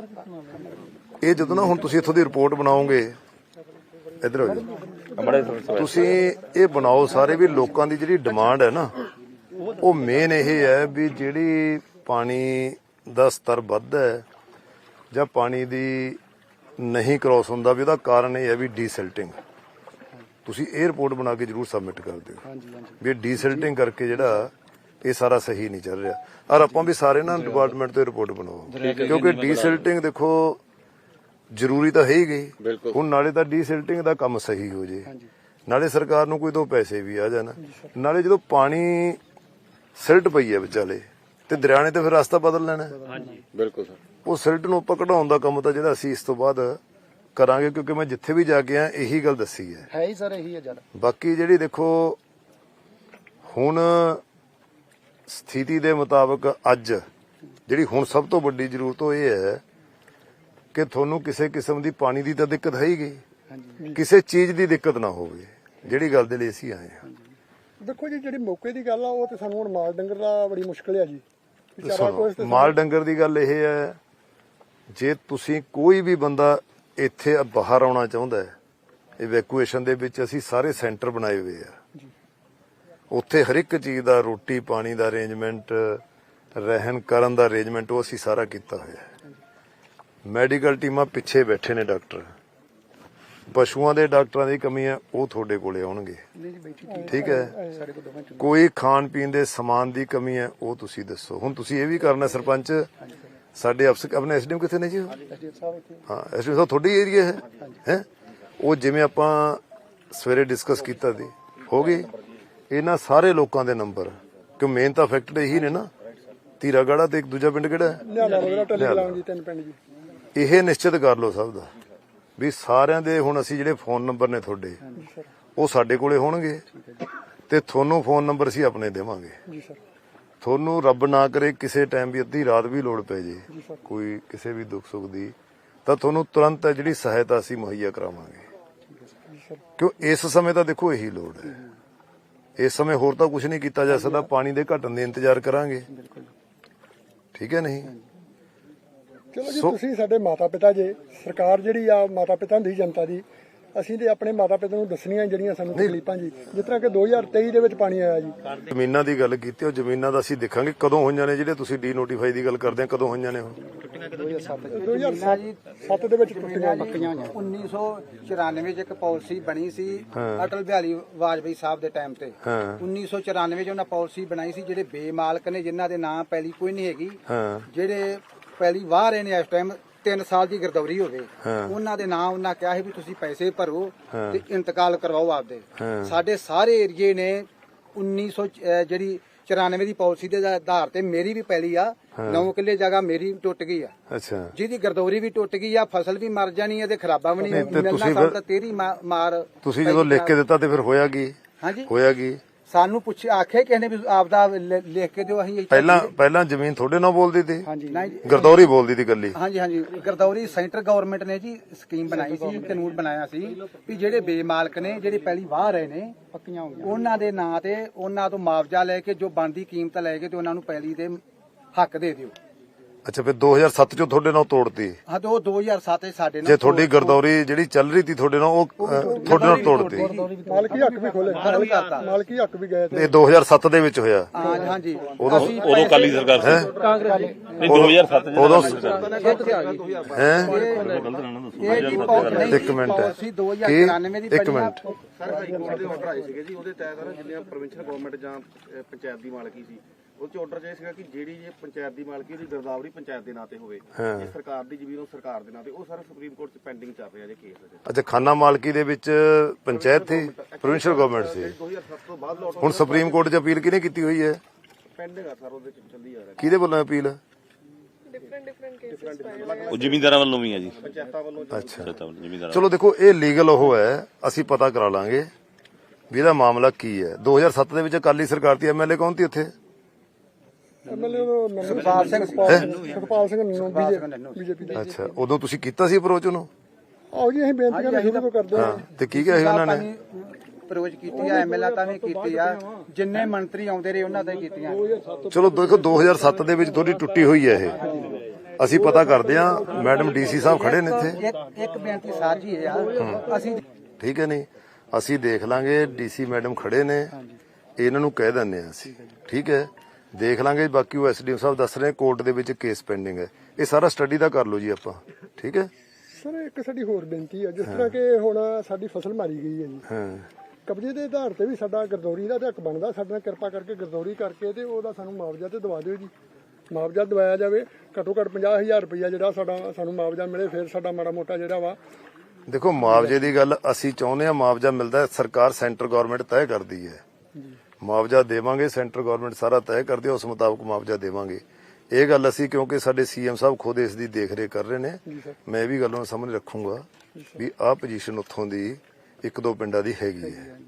ਇਹ ਜਦੋਂ ਨਾ ਹੁਣ ਤੁਸੀਂ ਇੱਥੋਂ ਦੀ ਰਿਪੋਰਟ ਬਣਾਓਗੇ ਇਧਰ ਹੋ ਜਾਓ ਤੁਸੀਂ ਇਹ ਬਣਾਓ ਸਾਰੇ ਵੀ ਲੋਕਾਂ ਦੀ ਜਿਹੜੀ ਡਿਮਾਂਡ ਹੈ ਨਾ ਉਹ ਮੇਨ ਇਹ ਹੈ ਵੀ ਜਿਹੜੀ ਪਾਣੀ ਦਾ ਸਤਰ ਵੱਧਦਾ ਹੈ ਜਾਂ ਪਾਣੀ ਦੀ ਨਹੀਂ ਕ੍ਰਾਸ ਹੁੰਦਾ ਵੀ ਉਹਦਾ ਕਾਰਨ ਇਹ ਹੈ ਵੀ ਡੀਸਿਲਟਿੰਗ ਤੁਸੀਂ ਇਹ ਰਿਪੋਰਟ ਬਣਾ ਕੇ ਜਰੂਰ ਸਬਮਿਟ ਕਰ ਦਿਓ। ਵੀ ਡੀਸਿਲਟਿੰਗ ਕਰਕੇ ਜਿਹੜਾ ਇਹ ਸਾਰਾ ਸਹੀ ਨਹੀਂ ਚੱਲ ਰਿਹਾ। ਔਰ ਆਪਾਂ ਵੀ ਸਾਰੇ ਨਾ ਡਿਪਾਰਟਮੈਂਟ ਤੋਂ ਰਿਪੋਰਟ ਬਣਾਓ। ਕਿਉਂਕਿ ਡੀਸਿਲਟਿੰਗ ਦੇਖੋ ਜ਼ਰੂਰੀ ਤਾਂ ਹੈ ਹੀ ਗਈ। ਹੁਣ ਨਾਲੇ ਤਾਂ ਡੀਸਿਲਟਿੰਗ ਦਾ ਕੰਮ ਸਹੀ ਹੋ ਜੇ। ਨਾਲੇ ਸਰਕਾਰ ਨੂੰ ਕੋਈ ਦੋ ਪੈਸੇ ਵੀ ਆ ਜਾਣ। ਨਾਲੇ ਜਦੋਂ ਪਾਣੀ ਸਿਲਟ ਪਈ ਹੈ ਵਿਚਾਲੇ ਤੇ ਦਰਿਆ ਨੇ ਤੇ ਫਿਰ ਰਸਤਾ ਬਦਲ ਲੈਣਾ। ਹੈ। ਬਿਲਕੁਲ ਸਰ। ਉਹ ਸਿਲਟ ਨੂੰ ਆਪਾਂ ਕਢਾਉਣ ਦਾ ਕੰਮ ਤਾਂ ਜਿਹੜਾ ਅਸੀਂ ਇਸ ਤੋਂ ਬਾਅਦ ਕਰਾਂਗੇ ਕਿਉਂਕਿ ਮੈਂ ਜਿੱਥੇ ਵੀ ਜਾ ਕੇ ਆ ਇਹੀ ਗੱਲ ਦੱਸੀ ਹੈ। ਹੈ ਹੀ ਸਰ ਇਹੀ ਹੈ ਜਦ। ਬਾਕੀ ਜਿਹੜੀ ਦੇਖੋ ਹੁਣ ਸਥਿਤੀ ਦੇ ਮੁਤਾਬਕ ਅੱਜ ਜਿਹੜੀ ਹੁਣ ਸਭ ਤੋਂ ਵੱਡੀ ਜ਼ਰੂਰਤ ਉਹ ਇਹ ਹੈ ਕਿ ਤੁਹਾਨੂੰ ਕਿਸੇ ਕਿਸਮ ਦੀ ਪਾਣੀ ਦੀ ਤਾਂ ਦਿੱਕਤ ਹੈ ਹੀ ਗਈ ਕਿਸੇ ਚੀਜ਼ ਦੀ ਦਿੱਕਤ ਨਾ ਹੋਵੇ। ਜਿਹੜੀ ਗੱਲ ਦੇ ਲਈ ਅਸੀਂ ਆਏ ਹਾਂ। ਦੇਖੋ ਜੀ ਜਿਹੜੀ ਮੌਕੇ ਦੀ ਗੱਲ ਆ ਉਹ ਤੇ ਸਾਨੂੰ ਹੁਣ ਮਾਲ ਡੰਗਰ ਦਾ ਬੜੀ ਮੁਸ਼ਕਲ ਆ ਜੀ। ਮਾਲ ਡੰਗਰ ਦੀ ਗੱਲ ਇਹ ਹੈ ਜੇ ਤੁਸੀਂ ਕੋਈ ਵੀ ਬੰਦਾ ਇੱਥੇ ਬਾਹਰ ਆਉਣਾ ਚਾਹੁੰਦਾ ਹੈ। ਇਵੈਕੂਏਸ਼ਨ ਦੇ ਵਿੱਚ ਅਸੀਂ ਸਾਰੇ ਸੈਂਟਰ ਬਣਾਏ ਹੋਏ ਆ। ਉੱਥੇ ਹਰ ਇੱਕ ਚੀਜ਼ ਦਾ ਰੋਟੀ ਪਾਣੀ ਦਾ ਅਰੇਂਜਮੈਂਟ ਰਹਿਣ ਕਰਨ ਦਾ ਅਰੇਂਜਮੈਂਟ ਉਹ ਅਸੀਂ ਸਾਰਾ ਕੀਤਾ ਹੋਇਆ ਹੈ। ਮੈਡੀਕਲ ਟੀਮਾਂ ਪਿੱਛੇ ਬੈਠੇ ਨੇ ਡਾਕਟਰ। ਪਸ਼ੂਆਂ ਦੇ ਡਾਕਟਰਾਂ ਦੀ ਕਮੀ ਹੈ ਉਹ ਤੁਹਾਡੇ ਕੋਲੇ ਆਉਣਗੇ। ਠੀਕ ਹੈ। ਕੋਈ ਖਾਣ ਪੀਣ ਦੇ ਸਮਾਨ ਦੀ ਕਮੀ ਹੈ ਉਹ ਤੁਸੀਂ ਦੱਸੋ। ਹੁਣ ਤੁਸੀਂ ਇਹ ਵੀ ਕਰਨਾ ਸਰਪੰਚ ਸਾਡੇ ਅਫਸਰ ਆਪਣੇ ਐਸਡੀਐਮ ਕਿੱਥੇ ਨੇ ਜੀ? ਹਾਂ ਐਸਡੀਐਮ ਸਾਹਿਬ ਤੁਹਾਡੀ ਏਰੀਆ ਹੈ? ਹੈ? ਉਹ ਜਿਵੇਂ ਆਪਾਂ ਸਵੇਰੇ ਡਿਸਕਸ ਕੀਤਾ ਸੀ ਹੋ ਗਈ? ਇਹਨਾਂ ਸਾਰੇ ਲੋਕਾਂ ਦੇ ਨੰਬਰ ਕਿ ਮੇਨ ਤਾਂ ਫੈਕਟਰ ਇਹੀ ਨੇ ਨਾ? ਧੀਰਾਗੜਾ ਤੇ ਇੱਕ ਦੂਜਾ ਪਿੰਡ ਕਿਹੜਾ ਹੈ? ਇਹ ਨਿਸ਼ਚਿਤ ਕਰ ਲਓ ਸਭ ਦਾ। ਵੀ ਸਾਰਿਆਂ ਦੇ ਹੁਣ ਅਸੀਂ ਜਿਹੜੇ ਫੋਨ ਨੰਬਰ ਨੇ ਤੁਹਾਡੇ ਉਹ ਸਾਡੇ ਕੋਲੇ ਹੋਣਗੇ ਤੇ ਤੁਹਾਨੂੰ ਫੋਨ ਨੰਬਰ ਅਸੀਂ ਆਪਣੇ ਦੇਵਾਂਗੇ। ਜੀ ਸਰ ਤੁਹਾਨੂੰ ਰੱਬ ਨਾ ਕਰੇ ਕਿਸੇ ਟਾਈਮ ਵੀ ਅੱਧੀ ਰਾਤ ਵੀ ਲੋੜ ਪੈ ਜੇ ਕੋਈ ਕਿਸੇ ਵੀ ਦੁੱਖ ਸੁੱਖ ਦੀ ਤਾਂ ਤੁਹਾਨੂੰ ਤੁਰੰਤ ਜਿਹੜੀ ਸਹਾਇਤਾ ਅਸੀਂ ਮੁਹੱਈਆ ਕਰਾਵਾਂਗੇ। ਕਿਉਂ ਇਸ ਸਮੇਂ ਤਾਂ ਦੇਖੋ ਇਹੀ ਲੋੜ ਹੈ। ਇਸ ਸਮੇਂ ਹੋਰ ਤਾਂ ਕੁਝ ਨਹੀਂ ਕੀਤਾ ਜਾ ਸਕਦਾ ਪਾਣੀ ਦੇ ਘਟਣ ਦੇ ਇੰਤਜ਼ਾਰ ਕਰਾਂਗੇ। ਠੀਕ ਹੈ ਨਹੀਂ? ਚਲੋ ਜੀ ਤੁਸੀਂ ਸਾਡੇ ਮਾਤਾ ਪਿਤਾ ਜੇ ਸਰਕਾਰ ਜਿਹੜੀ ਆ ਮਾਤਾ ਪਿਤਾ ਦੀ ਜਨਤਾ ਦੀ ਅਸੀਂ ਤੇ ਆਪਣੇ ਮਾਤਾ ਪਿਤਾ ਨੂੰ ਦੱਸਣੀਆਂ ਜਿਹੜੀਆਂ ਸਾਨੂੰ ਤਕਲੀਫਾਂ ਜੀ। ਜਿਸ ਤਰ੍ਹਾਂ ਕਿ 2023 ਦੇ ਵਿੱਚ ਪਾਣੀ ਆਇਆ ਜੀ। ਜ਼ਮੀਨਾਂ ਦੀ ਗੱਲ ਕੀਤੀ ਉਹ ਜ਼ਮੀਨਾਂ ਦਾ ਅਸੀਂ ਦੇਖਾਂਗੇ ਕਦੋਂ ਹੋਈਆਂ ਨੇ ਜਿਹੜੇ ਤੁਸੀਂ ਡੀ ਨੋਟੀਫਾਈ ਦੀ ਗੱਲ ਕਰਦੇ ਆ ਕਦੋਂ ਹੋਈਆਂ ਨੇ ਉਹ? 2007 ਦੇ ਵਿੱਚ ਟੁੱਟੀਆਂ ਜੀ। ਪੱਕੀਆਂ ਹੋਈਆਂ। 1994 ਚ ਇੱਕ ਪਾਲਿਸੀ ਬਣੀ ਸੀ ਅਟਲ ਬਿਹਾਰੀ ਵਾਜਪਾਈ ਸਾਹਿਬ ਦੇ ਟਾਈਮ ਤੇ। ਹਾਂ। 1994 ਚ ਉਹਨਾਂ ਪਾਲਿਸੀ ਬਣਾਈ ਸੀ ਜਿਹੜੇ ਬੇਮਾਲਕ ਨੇ ਜਿਨ੍ਹਾਂ ਦੇ ਨਾਂ ਪਹਿਲੀ ਕੋਈ ਨਹੀਂ ਹੈਗੀ। ਜਿਹੜੇ ਪਹਿਲੀ ਵਾਹ ਰਹੇ ਨੇ ਇਸ ਟਾਈਮ 3 ਸਾਲ ਦੀ ਗਰਦੌਰੀ ਹੋਵੇ। ਉਹਨਾਂ ਦੇ ਨਾਂ ਉਹਨਾਂ ਕਿਹਾ ਸੀ ਵੀ ਤੁਸੀਂ ਪੈਸੇ ਭਰੋ ਤੇ ਇੰਤਕਾਲ ਕਰਵਾਓ ਆਪਦੇ। ਸਾਡੇ ਸਾਰੇ ਏਰੀਏ ਨੇ 1900 ਚ- ਅਹ ਜਿਹੜੀ 94 ਦੀ ਪਾਲਿਸੀ ਦੇ ਆਧਾਰ ਤੇ ਮੇਰੀ ਵੀ ਪੈਲੀ ਆ 9 ਕਿੱਲੇ ਜਗ੍ਹਾ ਮੇਰੀ ਟੁੱਟ ਗਈ ਆ। ਅੱਛਾ। ਜਿਹਦੀ ਗਰਦੌਰੀ ਵੀ ਟੁੱਟ ਗਈ ਆ ਫਸਲ ਵੀ ਮਰ ਜਾਣੀ ਹੈ ਤੇ ਖਰਾਬਾ ਵੀ ਨਹੀਂ ਮਿਲਣਾ ਤਾਂ ਤੇਰੀ ਮਾਰ ਤੁਸੀਂ ਜਦੋਂ ਲਿਖ ਕੇ। ਦਿੱਤਾ ਤੇ ਫਿਰ ਹੋਇਆ ਕੀ? ਹਾਂਜੀ। ਹੋਇਆ ਕੀ? ਸਾਨੂੰ ਪੁੱਛ ਆਖੇ ਕਿਸੇ ਨੇ ਵੀ ਆਪਦਾ ਲਿਖ ਕੇ ਦਿਓ ਅਸੀਂ ਪਹਿਲਾਂ ਪਹਿਲਾਂ ਜ਼ਮੀਨ ਤੁਹਾਡੇ ਨਾਲ ਬੋਲਦੀ ਸੀ? ਹਾਂਜੀ। ਗਰਦੌਰੀ ਬੋਲਦੀ ਸੀ ਗੱਲੀ ਹਾਂਜੀ ਹਾਂਜੀ। ਗਰਦੌਰੀ ਸੈਂਟਰ ਗਵਰਨਮੈਂਟ ਨੇ ਜੀ ਸਕੀਮ ਬਣਾਈ ਸੀ ਕਾਨੂੰਨ ਬਣਾਇਆ ਸੀ ਵੀ ਜਿਹੜੇ ਬੇਮਾਲਕ ਨੇ ਜਿਹੜੇ ਪਹਿਲੀ ਵਾਹ ਰਹੇ ਨੇ ਪੱਕੀਆਂ ਹੋ ਗਈਆਂ। ਉਹਨਾਂ ਦੇ ਨਾਂ ਤੇ ਉਹਨਾਂ ਤੋਂ ਮੁਆਵਜ਼ਾ ਲੈ ਕੇ ਜੋ ਬਣਦੀ ਕੀਮਤ ਲੈ ਕੇ ਤੇ ਉਹਨਾਂ ਨੂੰ ਪਹਿਲੀ ਦੇ ਹੱਕ ਦੇ ਦਿਓ। ਅੱਛਾ ਫਿਰ 2007 ਚੋਂ ਤੁਹਾਡੇ ਨਾਲ ਤੋੜਤੀ? ਹਾਂ ਤੇ ਉਹ 2007 ਦੇ ਸਾਡੇ ਨਾਲ ਜੇ ਤੁਹਾਡੀ ਗਰਦੌਰੀ ਜਿਹੜੀ ਚੱਲ ਰਹੀ ਸੀ ਤੁਹਾਡੇ ਨਾਲ ਉਹ ਤੁਹਾਡੇ ਨਾਲ ਤੋੜਤੀ? ਮਾਲਕੀ ਹੱਕ ਵੀ ਖੋਲੇ। ਮਾਲਕੀ ਹੱਕ ਵੀ ਗਏ ਤੇ। ਇਹ 2007 ਦੇ ਵਿੱਚ ਹੋਇਆ? ਹਾਂ ਹਾਂਜੀ ਉਦੋਂ- ਉਦੋਂ ਕਾਲੀ ਸਰਕਾਰ ਸੀ। ਨਹੀਂ 2007 ਚ ਉਦੋਂ ਹੈ? ਇੱਕ ਮਿੰਟ। ਪਾਲਿਸੀ 2094 ਦੀ ਇੱਕ। ਮਿੰਟ। ਸਰ ਹਾਈ ਕੋਰਟ ਦੇ ਆਰਡਰ ਆਏ ਸੀਗੇ ਜੀ। ਉਹਦੇ ਤਹਿਤ ਜਿੰਨੀਆਂ ਪ੍ਰੋਵਿੰਸ਼ੀਅਲ ਗਵਰਨਮੈਂਟ ਜਾਂ ਪੰਚਾਇਤ ਦੀ ਮਾਲਕੀ ਸੀ ਉਹ ਚ ਆਰਡਰ ਇਹ ਸੀਗਾ ਕਿ ਜਿਹੜੀ ਇਹ ਪੰਚਾਇਤ ਦੀ ਮਾਲਕੀ ਉਹਦੀ ਗਰਦਾਵਰੀ ਪੰਚਾਇਤ ਦੇ ਨਾਂ ਤੇ ਹੋਵੇ। ਜੇ ਸਰਕਾਰ ਦੀ ਜ਼ਮੀਨ ਉਹ ਸਰਕਾਰ ਦੇ ਨਾਂ ਤੇ ਉਹ ਸਰ ਸੁਪਰੀਮ ਕੋਰਟ 'ਚ ਪੈਂਡਿੰਗ ਚੱਲ ਰਿਹਾ ਜੇ ਕੇਸ ਅੱਛਾ ਖਾਨਾ ਮਾਲਕੀ ਦੇ ਵਿੱਚ ਪੰਚਾਇਤ ਸੀ। ਪ੍ਰੋਵਿੰਸ਼ੀਅਲ ਗਵਰਨਮੈਂਟ ਸੀ 2007 ਤੋਂ ਬਾਅਦ ਲੋਟ ਹੁਣ ਸੁਪਰੀਮ ਕੋਰਟ 'ਚ ਅਪੀਲ ਕਿਹਨੇ ਕੀਤੀ ਹੋਈ ਹੈ? ਪੈਂਡਿੰਗ ਆ ਸਰ ਉਹਦੇ ਚ ਚੱਲੀ ਜਾ ਰਿਹਾ। ਕਿਹਦੇ ਵੱਲੋਂ ਅਪੀਲ? ਉਹ ਜ਼ਿਮੀਂਦਾਰਾਂ ਵੱਲੋਂ ਵੀ ਆ ਜੀ। ਪੰਚਾਇਤਾਂ ਵੱਲੋਂ ਅੱਛਾ। ਜ਼ਿਮੀਂਦਾਰਾਂ ਚਲੋ ਦੇਖੋ ਇਹ ਲੀਗਲ ਉਹ ਹੈ ਅਸੀਂ ਪਤਾ ਕਰਾ ਲਾਂਗੇ ਵੀ ਇਹਦਾ ਮਾਮਲਾ ਕੀ ਹੈ। 2007 ਦੇ ਵਿੱਚ ਅਕਾਲੀ ਸਰਕਾਰ ਦੀ ਐਮਐਲਏ ਕੌਣ ਸੀ ਉੱਥੇ? ਐਮਐਲਏ ਨੂੰ ਸੁਖਪਾਲ ਸਿੰਘ ਸੁਖਪਾਲ ਸਿੰਘ ਨੂੰ ਬੀਜੇਪੀ ਦਾ। ਅੱਛਾ ਉਦੋਂ ਤੁਸੀਂ ਕੀਤਾ ਸੀ ਅਪਰੋਚ ਉਹਨੂੰ? ਆਓ ਜੀ ਅਸੀਂ ਬੇਨਤੀ ਕਰਨਾ ਸ਼ੁਰੂ ਤੋਂ ਕਰਦੇ ਹਾਂ। ਹਾਂ ਤੇ ਕੀ ਕਿਹਾ ਸੀ ਉਹਨਾਂ ਨੇ? ਪ੍ਰੋਜ ਕੀਤੀ ਆ ਐਮਐਲਏ ਤਾਂ ਵੀ ਕੀਤੀ ਆ। ਜਿੰਨੇ ਮੰਤਰੀ ਆਉਂਦੇ ਰਹੇ ਉਹਨਾਂ ਤੇ ਕੀਤੀਆਂ। ਚਲੋ ਦੇਖੋ 2007 ਦੇ ਵਿੱਚ ਥੋੜੀ ਟੁੱਟੀ ਹੋਈ ਹੈ ਇਹ। ਅਸੀਂ ਪਤਾ ਕਰਦੇ ਹਾਂ ਮੈਡਮ ਡੀਸੀ ਸਾਹਿਬ ਖੜੇ ਨੇ ਇੱਥੇ। ਇੱਕ ਬੇਨਤੀ ਸਾਂਝੀ ਇਹ ਆ। ਅਸੀਂ ਠੀਕ ਹੈ ਨਹੀਂ? ਅਸੀਂ ਦੇਖ ਲਾਂਗੇ ਡੀਸੀ ਮੈਡਮ ਖੜੇ ਨੇ। ਇਹਨਾਂ ਨੂੰ ਕਹਿ ਦਿੰਦੇ ਆ ਅਸੀਂ। ਠੀਕ ਹੈ? ਦੇਖ ਲਾਂਗੇ ਬਾਕੀ ਉਹ ਐਸਡੀਐਮ ਸਾਹਿਬ ਦੱਸ ਰਹੇ ਕੋਰਟ ਦੇ ਵਿੱਚ ਕੇਸ ਪੈਂਡਿੰਗ ਹੈ। ਇਹ ਸਾਰਾ ਸਟੱਡੀ ਦਾ ਕਰ ਲਓ ਜੀ ਆਪਾਂ ਠੀਕ ਹੈ? ਸਰ ਇੱਕ ਸਾਡੀ ਹੋਰ ਬੇਨਤੀ ਹੈ ਜਿਸ ਤਰ੍ਹਾਂ ਕਿ ਹੁਣ ਸਾਡੀ ਫਸਲ ਮਾਰੀ ਗਈ ਹੈ ਜੀ। ਹਾਂ। ਕਬਜ਼ੇ ਦੇ ਆਧਾਰ ਤੇ ਵੀ ਸਾਡਾ ਗਰਦੌਰੀ ਦਾ ਹੱਕ ਬਣਦਾ ਸਾਡੇ ਨਾਲ ਕਿਰਪਾ ਕਰਕੇ ਗਰਦੌਰੀ ਕਰਕੇ ਤੇ ਉਹਦਾ ਸਾਨੂੰ ਮੁਆਵਜ਼ਾ ਤੇ ਦਵਾ ਦਿਓ ਜੀ। ਮੁਆਵਜ਼ਾ ਦਵਾਇਆ ਜਾਵੇ ਘੱਟੋ ਘੱਟ 50000 ਰੁਪਇਆ ਜਿਹੜਾ ਸਾਡਾ ਸਾਨੂੰ ਮੁਆਵਜ਼ਾ ਮਿਲੇ ਫਿਰ ਸਾਡਾ ਮਾੜਾ ਮੋਟਾ ਜਿਹੜਾ ਵਾ। ਦੇਖੋ ਮੁਆਵਜ਼ੇ ਦੀ ਗੱਲ ਅਸੀਂ ਚਾਹੁੰਦੇ ਹਾਂ ਮੁਆਵਜ਼ਾ ਮਿਲਦਾ ਸਰਕਾਰ ਸੈਂਟਰ ਗਵਰਨਮੈਂਟ ਤੈਅ ਕਰਦੀ ਹੈ। ਮੁਆਵਜ਼ਾ ਦੇਵਾਂਗੇ ਸੈਂਟਰ ਗਵਰਨਮੈਂਟ ਸਾਰਾ ਤੈਅ ਕਰਦੀ ਹੈ ਉਸ ਮੁਤਾਬਕ ਮੁਆਵਜ਼ਾ ਦੇਵਾਂਗੇ। ਇਹ ਗੱਲ ਅਸੀਂ ਕਿਉਂਕਿ ਸਾਡੇ ਸੀਐਮ ਸਾਹਿਬ ਖੁਦ ਇਸ ਦੀ ਦੇਖਰੇਖ ਕਰ ਰਹੇ ਨੇ ਮੈਂ ਇਹ ਵੀ ਗੱਲ ਨੂੰ ਸਾਹਮਣੇ ਰੱਖੂੰਗਾ ਵੀ ਆਹ ਪੋਜੀਸ਼ਨ ਉੱਥੋਂ ਦੀ ਇੱਕ ਦੋ ਪਿੰਡਾਂ ਦੀ ਹੈਗੀ ਹੈ।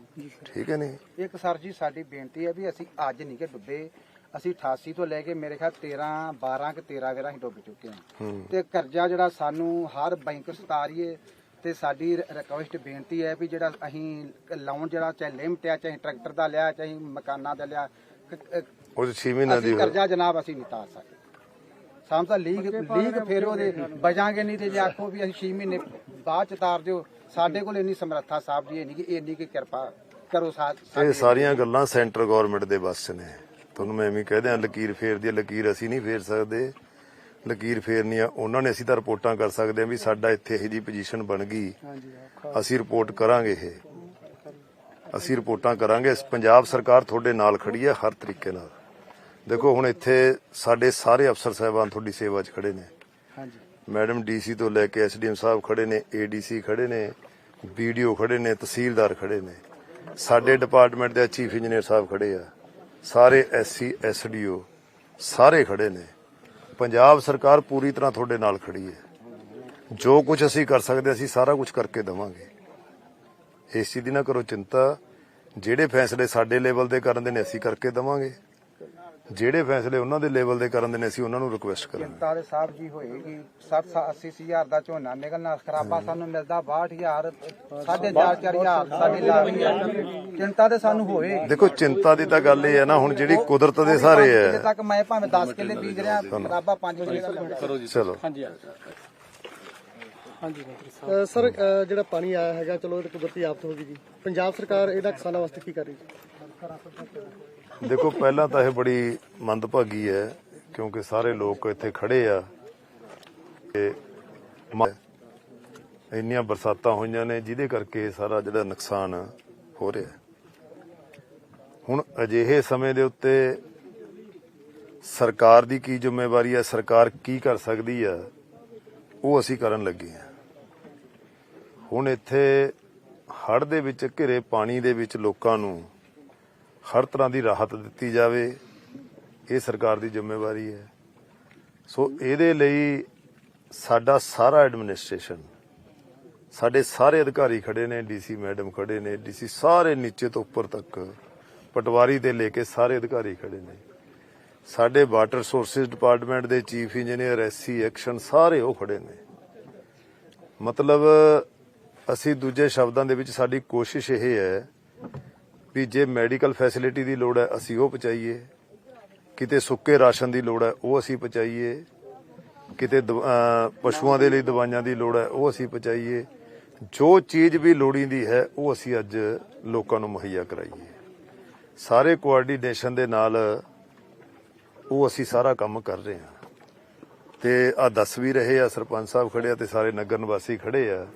ਠੀਕ ਹੈ ਨਹੀਂ? ਇੱਕ ਸਰ ਜੀ ਸਾਡੀ ਬੇਨਤੀ ਹੈ ਵੀ ਅਸੀਂ ਅੱਜ ਨਹੀਂ ਕਿ ਡੁੱਬੇ। ਅਸੀਂ 88 ਤੋਂ ਲੈ ਕੇ ਮੇਰੇ ਖਿਆਲ 13 12 ਕਿ 13 ਵੇਰਾ ਅਸੀਂ ਡੁੱਬ ਚੁੱਕੇ ਹਾਂ। ਤੇ ਕਰਜ਼ਾ ਜਿਹੜਾ ਸਾਨੂੰ ਹਰ ਬੈਂਕ ਸਤਾਰੀਏ ਤੇ ਸਾਡੀ ਰਿਕਵੈਸਟ ਬੇਨਤੀ ਹੈ ਵੀ ਜਿਹੜਾ ਅਸੀਂ ਲੋਨ ਜਿਹੜਾ ਚਾਹੇ ਲਿਮਟ ਆ ਚਾਹੇ ਟਰੈਕਟਰ ਦਾ ਲਿਆ ਚਾਹੇ ਮਕਾਨਾਂ ਦਾ ਲਿਆ ਉਹ 6 ਮਹੀਨਿਆਂ ਦੀ। ਕਰਜ਼ਾ ਜਨਾਬ ਅਸੀਂ ਨਹੀਂ ਤਾਰ ਸਕਦੇ। ਤਾਂ ਲੀਗ ਲੀਗ ਫਿਰ ਉਹਦੇ ਬਜਾਂਗੇ ਨਹੀਂ ਤੇ ਜੇ ਆਖੋ ਵੀ ਅਸੀਂ 6 ਮਹੀਨੇ ਬਾਅਦ ਚ ਤਾਰ ਦਿਓ ਸਾਡੇ ਕੋਲ ਇੰਨੀ ਸਮਰੱਥਾ ਸਾਹਿਬ ਜੀ ਨਹੀਂ ਕਿ ਇੰਨੀ ਕਿ ਕਿਰਪਾ ਕਰੋ ਸਾ- ਇਹ ਸਾਰੀਆਂ ਗੱਲਾਂ ਸੈਂਟਰ ਗਵਰਨਮੈਂਟ ਦੇ 'ਚ ਨੇ। ਤੁਹਾਨੂੰ ਮੈਂ ਐਵੇਂ ਕਹਿ ਦਿਆਂ ਲਕੀਰ ਫੇਰਦੀ ਹੈ ਲਕੀਰ ਅਸੀਂ ਨਹੀਂ ਫੇਰ ਸਕਦੇ। ਲਕੀਰ ਫੇਰਨੀ ਆ ਉਹਨਾਂ ਨੇ ਅਸੀਂ ਤਾਂ ਰਿਪੋਰਟਾਂ ਕਰ ਸਕਦੇ ਹਾਂ ਵੀ ਸਾਡਾ ਇੱਥੇ ਇਹੋ ਜੀ ਪੋਜੀਸ਼ਨ ਬਣ ਗਈ। ਅਸੀਂ ਰਿਪੋਰਟ ਕਰਾਂਗੇ ਇਹ। ਅਸੀਂ ਰਿਪੋਰਟਾਂ ਕਰਾਂਗੇ। ਪੰਜਾਬ ਸਰਕਾਰ ਤੁਹਾਡੇ ਨਾਲ ਖੜੀ ਹੈ ਹਰ ਤਰੀਕੇ ਨਾਲ। ਦੇਖੋ ਹੁਣ ਇੱਥੇ ਸਾਡੇ ਸਾਰੇ ਅਫਸਰ ਸਾਹਿਬਾਨ ਤੁਹਾਡੀ ਸੇਵਾ 'ਚ ਖੜੇ ਨੇ। ਹਾਂਜੀ। ਮੈਡਮ ਡੀਸੀ ਤੋਂ ਲੈ ਕੇ ਐਸਡੀਐਮ ਸਾਹਿਬ ਖੜੇ ਨੇ ਏਡੀਸੀ ਖੜੇ ਨੇ ਵੀਡੀਓ ਖੜੇ ਨੇ ਤਹਿਸੀਲਦਾਰ ਖੜੇ ਨੇ। ਸਾਡੇ ਡਿਪਾਰਟਮੈਂਟ ਦੇ ਚੀਫ ਇੰਜੀਨੀਅਰ ਸਾਹਿਬ ਖੜੇ ਆ। ਸਾਰੇ ਐਸਸੀ ਐਸਡੀਓ ਸਾਰੇ ਖੜੇ ਨੇ। ਪੰਜਾਬ ਸਰਕਾਰ ਪੂਰੀ ਤਰ੍ਹਾਂ ਤੁਹਾਡੇ ਨਾਲ ਖੜੀ ਹੈ। ਜੋ ਕੁਝ ਅਸੀਂ ਕਰ ਸਕਦੇ, ਅਸੀਂ ਸਾਰਾ ਕੁਝ ਕਰਕੇ ਦਵਾਂਗੇ। ਇਸ ਚੀਜ਼ ਦੀ ਨਾ ਕਰੋ ਚਿੰਤਾ। ਜਿਹੜੇ ਫੈਸਲੇ ਸਾਡੇ ਲੈਵਲ ਦੇ ਕਰਨ ਦੇ ਨੇ, ਅਸੀਂ ਕਰਕੇ ਦਵਾਂਗੇ। ਜਿਹੜੇ ਫੈਸਲੇ ਉਹਨਾਂ ਦੇ ਲੈਵਲ ਦੇ ਕਰਨ ਦੇ ਨੇ ਅਸੀਂ ਉਹਨਾਂ ਨੂੰ ਰਿਕੁਐਸਟ ਕਰਾਂਗੇ। ਚਿੰਤਾ ਦੇ ਸਾਹਿਬ ਜੀ ਹੋਏਗੀ 60 80 ਹਜ਼ਾਰ ਦਾ ਝੋਨਾ ਨਿਕਲਣਾ ਖਰਾਬਾ ਸਾਨੂੰ ਮਿਲਦਾ 62000 ਸਾਢੇ 4000 ਸਾਡੀ ਲਾਗਤ ਚਿੰਤਾ ਤੇ ਸਾਨੂੰ ਹੋਏਗੀ ਦੇਖੋ ਚਿੰਤਾ ਦੀ ਤਾਂ ਗੱਲ ਇਹ ਹੈ ਨਾ ਹੁਣ ਜਿਹੜੀ ਕੁਦਰਤ ਦੇ ਸਾਰੇ ਹੈ। ਤੱਕ ਮੈਂ ਭਾਵੇਂ 10 ਕਿੱਲੇ ਬੀਜ ਰਿਹਾ ਖਰਾਬਾ 5 ਕਿੱਲੇ ਚਲੋ। ਅ, ਸਰ ਜਿਹੜਾ ਪਾਣੀ ਆਇਆ ਹੈਗਾ ਚਲੋ ਇਹ ਤਾਂ ਕੁਦਰਤੀ ਆਫਤ ਹੋ ਗਈ ਜੀ। ਪੰਜਾਬ ਸਰਕਾਰ ਇਹਦਾ ਕਿਸਾਨਾਂ ਵਾਸਤੇ ਕੀ ਕਰ ਰਹੀ ਹੈ? ਦੇਖੋ, ਪਹਿਲਾਂ ਤਾਂ ਇਹ ਬੜੀ ਮੰਦਭਾਗੀ ਹੈ, ਕਿਉਂਕਿ ਸਾਰੇ ਲੋਕ ਇੱਥੇ ਖੜੇ ਆ। ਤੇ ਇੰਨੀਆਂ ਬਰਸਾਤਾਂ ਹੋਈਆਂ ਨੇ, ਜਿਹਦੇ ਕਰਕੇ ਸਾਰਾ ਜਿਹੜਾ ਨੁਕਸਾਨ ਹੋ ਰਿਹਾ ਹੁਣ ਅਜਿਹੇ ਸਮੇਂ ਦੇ ਉੱਤੇ ਸਰਕਾਰ ਦੀ ਕੀ ਜ਼ਿੰਮੇਵਾਰੀ ਹੈ, ਸਰਕਾਰ ਕੀ ਕਰ ਸਕਦੀ ਹੈ, ਉਹ ਅਸੀਂ ਕਰਨ ਲੱਗੇ ਹਾਂ। ਹੁਣ ਇੱਥੇ ਹੜ ਦੇ ਵਿੱਚ, ਘਿਰੇ ਪਾਣੀ ਦੇ ਵਿੱਚ ਲੋਕਾਂ ਨੂੰ ਹਰ ਤਰ੍ਹਾਂ ਦੀ ਰਾਹਤ ਦਿੱਤੀ ਜਾਵੇ, ਇਹ ਸਰਕਾਰ ਦੀ ਜ਼ਿੰਮੇਵਾਰੀ ਹੈ। ਸੋ ਇਹਦੇ ਲਈ ਸਾਡਾ ਸਾਰਾ ਐਡਮਿਨਿਸਟ੍ਰੇਸ਼ਨ ਸਾਡੇ ਸਾਰੇ ਅਧਿਕਾਰੀ ਖੜੇ ਨੇ ਡੀਸੀ ਮੈਡਮ ਖੜੇ ਨੇ ਡੀਸੀ ਸਾਰੇ ਨੀਚੇ ਤੋਂ ਉੱਪਰ ਤੱਕ, ਪਟਵਾਰੀ 'ਤੇ ਲੈ ਕੇ ਸਾਰੇ ਅਧਿਕਾਰੀ ਖੜੇ ਨੇ। ਸਾਡੇ ਵਾਟਰ ਸੋਰਸਸ ਡਿਪਾਰਟਮੈਂਟ ਦੇ ਚੀਫ ਇੰਜੀਨੀਅਰ ਐਸਸੀ ਐਕਸ਼ਨ ਸਾਰੇ ਉਹ ਖੜੇ ਨੇ। ਮਤਲਬ, ਅਸੀਂ ਦੂਜੇ ਸ਼ਬਦਾਂ ਦੇ ਵਿੱਚ ਸਾਡੀ ਕੋਸ਼ਿਸ਼ ਇਹ ਹੈ ਵੀ ਜੇ ਮੈਡੀਕਲ ਫੈਸਿਲਿਟੀ ਦੀ ਲੋੜ ਹੈ, ਅਸੀਂ ਉਹ ਪਹੁੰਚਾਈਏ। ਕਿਤੇ ਸੁੱਕੇ ਰਾਸ਼ਨ ਦੀ ਲੋੜ ਹੈ, ਉਹ ਅਸੀਂ ਪਹੁੰਚਾਈਏ। ਕਿਤੇ ਦਵ- ਪਸ਼ੂਆਂ ਦੇ ਲਈ ਦਵਾਈਆਂ ਦੀ ਲੋੜ ਹੈ, ਉਹ ਅਸੀਂ ਪਹੁੰਚਾਈਏ। ਜੋ ਚੀਜ਼ ਵੀ ਲੋੜੀਂਦੀ ਹੈ, ਉਹ ਅਸੀਂ ਅੱਜ ਲੋਕਾਂ ਨੂੰ ਮੁਹੱਈਆ ਕਰਾਈਏ। ਸਾਰੇ ਕੋਆਰਡੀਨੇਸ਼ਨ ਦੇ ਨਾਲ ਉਹ ਅਸੀਂ ਸਾਰਾ ਕੰਮ ਕਰ ਰਹੇ ਹਾਂ। ਤੇ ਆ ਦੱਸ ਵੀ ਰਹੇ ਆ, ਸਰਪੰਚ ਸਾਹਿਬ ਖੜੇ ਆ ਤੇ ਸਾਰੇ ਨਗਰ ਨਿਵਾਸੀ ਖੜੇ ਆ।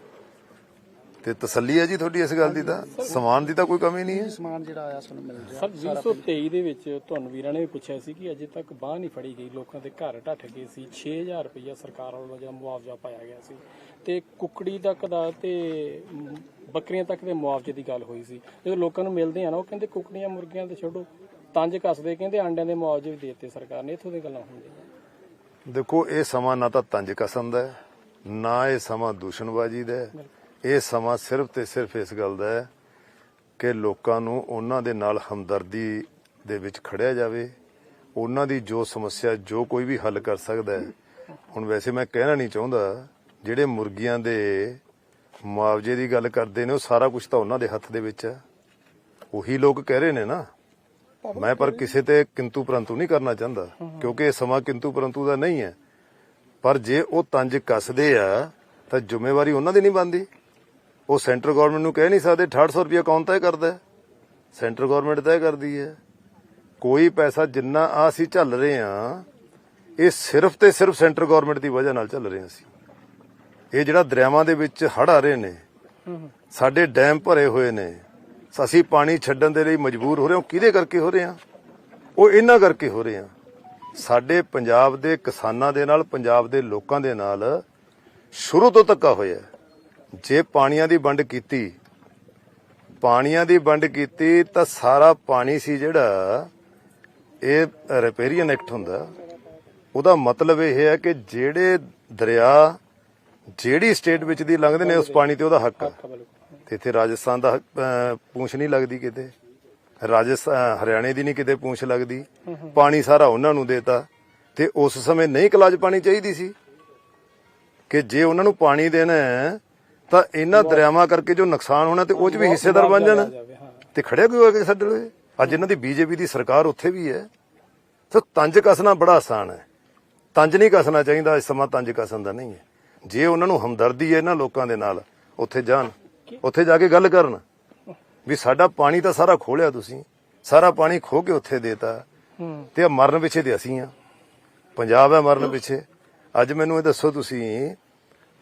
ਤੇ ਤਸੱਲੀ ਹੈ ਜੀ ਤੁਹਾਡੀ ਇਸ ਗੱਲ ਦੀ ਤਾਂ? ਸਮਾਨ ਦੀ ਤਾਂ ਕੋਈ ਕਮੀ ਨਹੀਂ ਹੈ? ਸਮਾਨ ਜਿਹੜਾ ਆਇਆ ਸਾਨੂੰ ਮਿਲ ਰਿਹਾ ਸਰ 2023 ਦੇ ਵਿੱਚ ਤੁਹਾਨੂੰ ਵੀਰਾਂ ਨੇ ਪੁੱਛਿਆ ਸੀ ਕਿ ਅਜੇ ਤੱਕ ਬਾਹ ਨਹੀਂ ਫੜੀ ਗਈ ਲੋਕਾਂ ਦੇ ਘਰ ਢੱਠ ਗਏ ਸੀ 6000 ਰੁਪਇਆ ਸਰਕਾਰ ਵੱਲੋਂ ਜਿਹੜਾ ਮੁਆਵਜ਼ਾ ਪਾਇਆ ਗਿਆ ਸੀ। ਤੇ ਕੁਕੜੀ ਤੱਕ ਦਾ ਤੇ ਬੱਕਰੀਆਂ ਤੱਕ ਦੇ ਮੁਆਵਜ਼ੇ ਦੀ ਗੱਲ ਹੋਈ ਸੀ। ਜਦੋਂ ਲੋਕਾਂ ਨੂੰ ਮਿਲਦੇ ਆ ਨਾ ਉਹ ਕਹਿੰਦੇ ਕੁਕੜੀਆਂ ਮੁਰਗੀਆਂ ਤੇ ਛੱਡੋ। ਤੰਜ ਕੱਸਦੇ ਕਹਿੰਦੇ ਆਂਡਿਆਂ ਦੇ ਮੁਆਵਜ਼ੇ ਵੀ ਦੇ ਦਿੱਤੇ ਸਰਕਾਰ ਨੇ ਇੱਥੋਂ ਦੀ ਗੱਲਾਂ ਹੁੰਦੀਆਂ। ਦੇਖੋ ਇਹ ਸਮਾਂ ਨਾ ਤਾਂ ਤੰਜ ਕਸਮ ਦਾ ਹੈ, ਨਾ ਇਹ ਸਮਾਂ ਦੂਸ਼ਣਬਾਜ਼ੀ ਦਾ ਹੈ। ਇਹ ਸਮਾਂ ਸਿਰਫ ਤੇ ਸਿਰਫ ਇਸ ਗੱਲ ਦਾ ਹੈ ਕਿ ਲੋਕਾਂ ਨੂੰ ਉਹਨਾਂ ਦੇ ਨਾਲ ਹਮਦਰਦੀ ਦੇ ਵਿੱਚ ਖੜਿਆ ਜਾਵੇ। ਉਹਨਾਂ ਦੀ ਜੋ ਸਮੱਸਿਆ, ਜੋ ਕੋਈ ਵੀ ਹੱਲ ਕਰ ਸਕਦਾ ਹੈ। ਹੁਣ ਵੈਸੇ ਮੈਂ ਕਹਿਣਾ ਨਹੀਂ ਚਾਹੁੰਦਾ, ਜਿਹੜੇ ਮੁਰਗੀਆਂ ਦੇ ਮੁਆਵਜ਼ੇ ਦੀ ਗੱਲ ਕਰਦੇ ਨੇ, ਉਹ ਸਾਰਾ ਕੁਝ ਤਾਂ ਉਹਨਾਂ ਦੇ ਹੱਥ ਦੇ ਵਿੱਚ ਹੈ। ਉਹੀ ਲੋਕ ਕਹਿ ਰਹੇ ਨੇ ਨਾ। ਮੈਂ ਪਰ ਕਿਸੇ ਤੇ ਕਿੰਤੂ ਪਰੰਤੂ ਨਹੀਂ ਕਰਨਾ ਚਾਹੁੰਦਾ, ਕਿਉਂਕਿ ਇਹ ਸਮਾਂ ਕਿੰਤੂ ਪਰੰਤੂ ਦਾ ਨਹੀਂ ਹੈ। ਪਰ ਜੇ ਉਹ ਤੰਜ ਕੱਸਦੇ ਆ, ਤਾਂ ਜ਼ਿੰਮੇਵਾਰੀ ਉਹਨਾਂ ਦੀ ਨਹੀਂ ਬਣਦੀ। ਉਹ ਸੈਂਟਰ ਗਵਰਨਮੈਂਟ ਨੂੰ ਕਹਿ ਨਹੀਂ ਸਕਦੇ 6800 ਰੁਪਏ ਕੌਣ ਤੈਅ ਕਰਦਾ? ਸੈਂਟਰ ਗਵਰਨਮੈਂਟ ਤੈਅ ਕਰਦੀ ਹੈ। ਕੋਈ ਪੈਸਾ ਜਿੰਨਾ ਆ ਅਸੀਂ ਚੱਲ ਰਹੇ ਆ ਇਹ ਸਿਰਫ ਤੇ ਸਿਰਫ ਸੈਂਟਰ ਗਵਰਨਮੈਂਟ ਦੀ ਵਜ੍ਹਾ ਨਾਲ ਚੱਲ ਰਹੇ ਹਾਂ ਅਸੀਂ। ਇਹ ਜਿਹੜਾ ਦਰਿਆਵਾਂ ਦੇ ਵਿੱਚ ਹੜ੍ਹ ਆ ਰਹੇ ਨੇ ਸਾਡੇ ਡੈਮ ਭਰੇ ਹੋਏ ਨੇ ਅਸੀਂ ਪਾਣੀ ਛੱਡਣ ਦੇ ਲਈ ਮਜਬੂਰ ਹੋ ਰਹੇ ਹਾਂ ਕਿਹਦੇ ਕਰਕੇ ਹੋ ਰਹੇ ਹਾਂ? ਉਹ ਇਹਨਾਂ ਕਰਕੇ ਹੋ ਰਹੇ ਹਾਂ। ਸਾਡੇ ਪੰਜਾਬ ਦੇ ਕਿਸਾਨਾਂ ਦੇ ਨਾਲ ਪੰਜਾਬ ਦੇ ਲੋਕਾਂ ਦੇ ਨਾਲ ਸ਼ੁਰੂ ਤੋਂ ਧੱਕਾ ਹੋਇਆ। ਜੇ ਪਾਣੀਆਂ ਦੀ ਵੰਡ ਕੀਤੀ ਪਾਣੀਆਂ ਦੀ ਵੰਡ ਕੀਤੀ ਤਾਂ ਸਾਰਾ ਪਾਣੀ ਸੀ ਜਿਹੜਾ ਇਹ ਰਿਪੇਰੀਅਨ ਐਕਟ ਹੁੰਦਾ। ਉਹਦਾ ਮਤਲਬ ਇਹ ਹੈ ਕਿ ਜਿਹੜੇ ਦਰਿਆ ਜਿਹੜੀ ਸਟੇਟ ਵਿੱਚ ਦੀ ਲੰਘਦੇ ਨੇ ਉਸ ਪਾਣੀ ਤੇ ਉਹਦਾ ਹੱਕ ਆ ਤੇ ਇੱਥੇ ਰਾਜਸਥਾਨ ਦਾ ਹੱਕ, ਪੂੰਛ ਨਹੀਂ ਲੱਗਦੀ ਕਿਤੇ। ਰਾਜਸਥਾਨ ਹਰਿਆਣੇ ਦੀ ਨਹੀਂ ਕਿਤੇ ਪੂੰਛ ਲੱਗਦੀ। ਪਾਣੀ ਸਾਰਾ ਉਹਨਾਂ ਨੂੰ ਦੇਤਾ। ਤੇ ਉਸ ਸਮੇਂ ਨਹੀਂ ਕਲਾਜ ਪਾਣੀ ਚਾਹੀਦੀ ਸੀ। ਕਿ ਜੇ ਉਹਨਾਂ ਨੂੰ ਪਾਣੀ ਦੇਣਾ ਤਾਂ ਇਹਨਾਂ ਦਰਿਆਵਾਂ ਕਰਕੇ ਜੋ ਨੁਕਸਾਨ ਹੋਣਾ ਤੇ ਉਹ 'ਚ ਵੀ ਹਿੱਸੇਦਾਰ ਬਣ ਜਾਣ। ਤੇ ਖੜਿਆ ਕੋਈ ਹੋਇਆ ਸਾਡੇ ਲਈ? ਅੱਜ ਇਹਨਾਂ ਦੀ ਬੀਜੇਪੀ ਦੀ ਸਰਕਾਰ ਉੱਥੇ ਵੀ ਹੈ। ਤਾਂ ਤੰਜ ਕਸਣਾ ਬੜਾ ਆਸਾਨ ਹੈ। ਤੰਜ ਨਹੀਂ ਕਸਣਾ ਚਾਹੀਦਾ ਇਸ ਸਮਾਂ ਤੰਜ ਕਸਣ ਦਾ ਨਹੀਂ ਹੈ। ਜੇ ਉਹਨਾਂ ਨੂੰ ਹਮਦਰਦੀ ਹੈ ਇਹਨਾਂ ਲੋਕਾਂ ਦੇ ਨਾਲ ਉੱਥੇ ਜਾਣ ਉੱਥੇ ਜਾ ਕੇ ਗੱਲ ਕਰਨ ਵੀ ਸਾਡਾ ਪਾਣੀ ਤਾਂ ਸਾਰਾ ਖੋਲਿਆ ਤੁਸੀਂ ਸਾਰਾ ਪਾਣੀ ਖੋ ਕੇ ਉੱਥੇ ਦੇਤਾ। ਤੇ ਆ ਮਰਨ ਪਿੱਛੇ ਤੇ ਅਸੀਂ ਆ ਪੰਜਾਬ ਹੈ ਮਰਨ ਪਿੱਛੇ। ਅੱਜ ਮੈਨੂੰ ਇਹ ਦੱਸੋ ਤੁਸੀਂ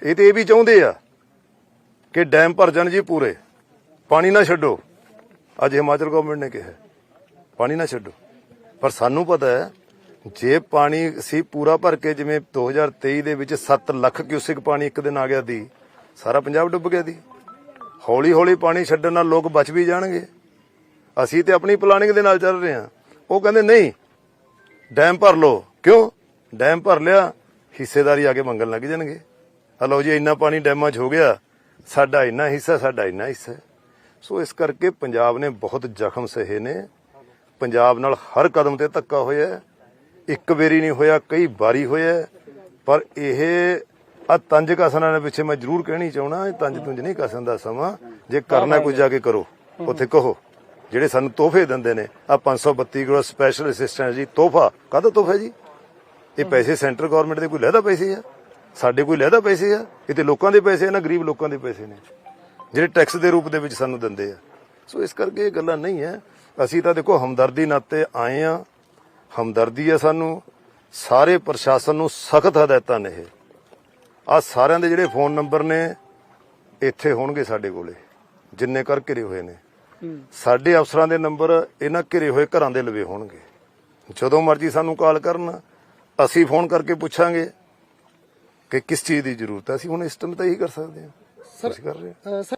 ਇਹ ਤੇ ਇਹ ਵੀ ਚਾਹੁੰਦੇ ਆ ਕਿ ਡੈਮ ਭਰ ਜਾਣ ਜੀ ਪੂਰੇ। ਪਾਣੀ ਨਾ ਛੱਡੋ। ਅੱਜ ਹਿਮਾਚਲ ਗਵਰਨਮੈਂਟ ਨੇ ਕਿਹਾ ਪਾਣੀ ਨਾ ਛੱਡੋ। ਪਰ ਸਾਨੂੰ ਪਤਾ ਹੈ, ਜੇ ਪਾਣੀ ਅਸੀਂ ਪੂਰਾ ਭਰ ਕੇ ਜਿਵੇਂ 2023 ਦੇ ਵਿੱਚ 7 ਲੱਖ ਕਿਊਸਿਕ ਪਾਣੀ ਇੱਕ ਦਿਨ ਆ ਗਿਆ ਦੀ, ਸਾਰਾ ਪੰਜਾਬ ਡੁੱਬ ਗਿਆ ਦੀ। ਹੌਲੀ ਹੌਲੀ ਪਾਣੀ ਛੱਡਣ ਨਾਲ ਲੋਕ ਬਚ ਵੀ ਜਾਣਗੇ। ਅਸੀਂ ਤੇ ਆਪਣੀ ਪਲਾਨਿੰਗ ਦੇ ਨਾਲ ਚੱਲ ਰਹੇ ਹਾਂ। ਉਹ ਕਹਿੰਦੇ, ਨਹੀਂ, ਡੈਮ ਭਰ ਲਓ। ਕਿਉਂ? ਡੈਮ ਭਰ ਲਿਆ, ਹਿੱਸੇਦਾਰੀ ਆ ਕੇ ਮੰਗਣ ਲੱਗ ਜਾਣਗੇ। ਹਲੋ ਜੀ, ਇੰਨਾ ਪਾਣੀ ਡੈਮਾਂ 'ਚ ਹੋ ਗਿਆ। ਸਾਡਾ ਇੰਨਾ ਹਿੱਸਾ ਸਾਡਾ ਇੰਨਾ ਹਿੱਸਾ ਸੋ ਇਸ ਕਰਕੇ ਪੰਜਾਬ ਨੇ ਬਹੁਤ ਜ਼ਖਮ ਸਹੇ ਨੇ। ਪੰਜਾਬ ਨਾਲ ਹਰ ਕਦਮ ਤੇ ਧੱਕਾ ਹੋਇਆ। ਇੱਕ ਵਾਰੀ ਨਹੀਂ ਹੋਇਆ ਕਈ ਵਾਰੀ ਹੋਇਆ। ਪਰ ਇਹ ਆ ਤੰਜ ਕਸਣਾ ਦੇ ਪਿੱਛੇ ਮੈਂ ਜ਼ਰੂਰ ਕਹਿਣੀ ਚਾਹਣਾ ਇਹ ਤੰਜ ਤੁੰਜ ਨਹੀਂ ਕਸਣ ਦਾ ਸਮਾਂ। ਜੇ ਕਰਨਾ ਕੁਝ ਜਾ। ਕੇ ਕਰੋ ਉੱਥੇ ਕਹੋ। ਜਿਹੜੇ ਸਾਨੂੰ ਤੋਹਫੇ ਦਿੰਦੇ ਨੇ ਆ 532 ਕਰੋੜ ਸਪੈਸ਼ਲ ਅਸਿਸਟੈਂਟ ਜੀ ਤੋਹਫਾ। ਕਾਹਦਾ ਤੋਹਫਾ ਜੀ? ਇਹ ਪੈਸੇ ਸੈਂਟਰ ਗਵਰਨਮੈਂਟ ਦੇ ਕੋਈ ਲਹਿਦਾ ਪੈਸੇ ਆ? ਸਾਡੇ ਕੋਈ ਲਹਿਦਾ ਪੈਸੇ ਆ? ਇਹ ਤੇ ਲੋਕਾਂ ਦੇ ਪੈਸੇ ਆ ਨਾ ਗਰੀਬ ਲੋਕਾਂ ਦੇ ਪੈਸੇ ਨੇ? ਜਿਹੜੇ ਟੈਕਸ ਦੇ ਰੂਪ ਦੇ ਵਿੱਚ ਸਾਨੂੰ ਦਿੰਦੇ ਆ। ਸੋ ਇਸ ਕਰਕੇ ਇਹ ਗੱਲਾਂ ਨਹੀਂ ਹੈ। ਅਸੀਂ ਤਾਂ ਦੇਖੋ ਹਮਦਰਦੀ ਨਾਤੇ ਆਏ ਆ। ਹਮਦਰਦੀ ਆ ਸਾਨੂੰ। ਸਾਰੇ ਪ੍ਰਸ਼ਾਸਨ ਨੂੰ ਸਖਤ ਹਦਾਇਤਾਂ ਨੇ ਇਹ। ਆ ਸਾਰਿਆਂ ਦੇ ਜਿਹੜੇ ਫੋਨ ਨੰਬਰ ਨੇ ਇੱਥੇ ਹੋਣਗੇ ਸਾਡੇ ਕੋਲੇ। ਜਿੰਨੇ ਕਰ ਘਿਰੇ ਹੋਏ ਨੇ। ਸਾਡੇ ਅਫਸਰਾਂ ਦੇ ਨੰਬਰ ਇਹਨਾਂ ਘਿਰੇ ਹੋਏ ਘਰਾਂ ਦੇ ਲਵੇ ਹੋਣਗੇ। ਜਦੋਂ ਮਰਜ਼ੀ ਸਾਨੂੰ ਕਾਲ ਕਰਨ ਅਸੀਂ ਫੋਨ ਕਰਕੇ ਪੁੱਛਾਂਗੇ। ਕਿ ਕਿਸ ਚੀਜ਼ ਦੀ ਜ਼ਰੂਰਤ ਹੈ? ਅਸੀਂ ਹੁਣ ਇਸ ਟਾਈਮ ਤਾਂ ਇਹੀ ਕਰ ਸਕਦੇ ਹਾਂ। ਅਸੀਂ ਕਰ ਰਹੇ ਹਾਂ? ਸਰ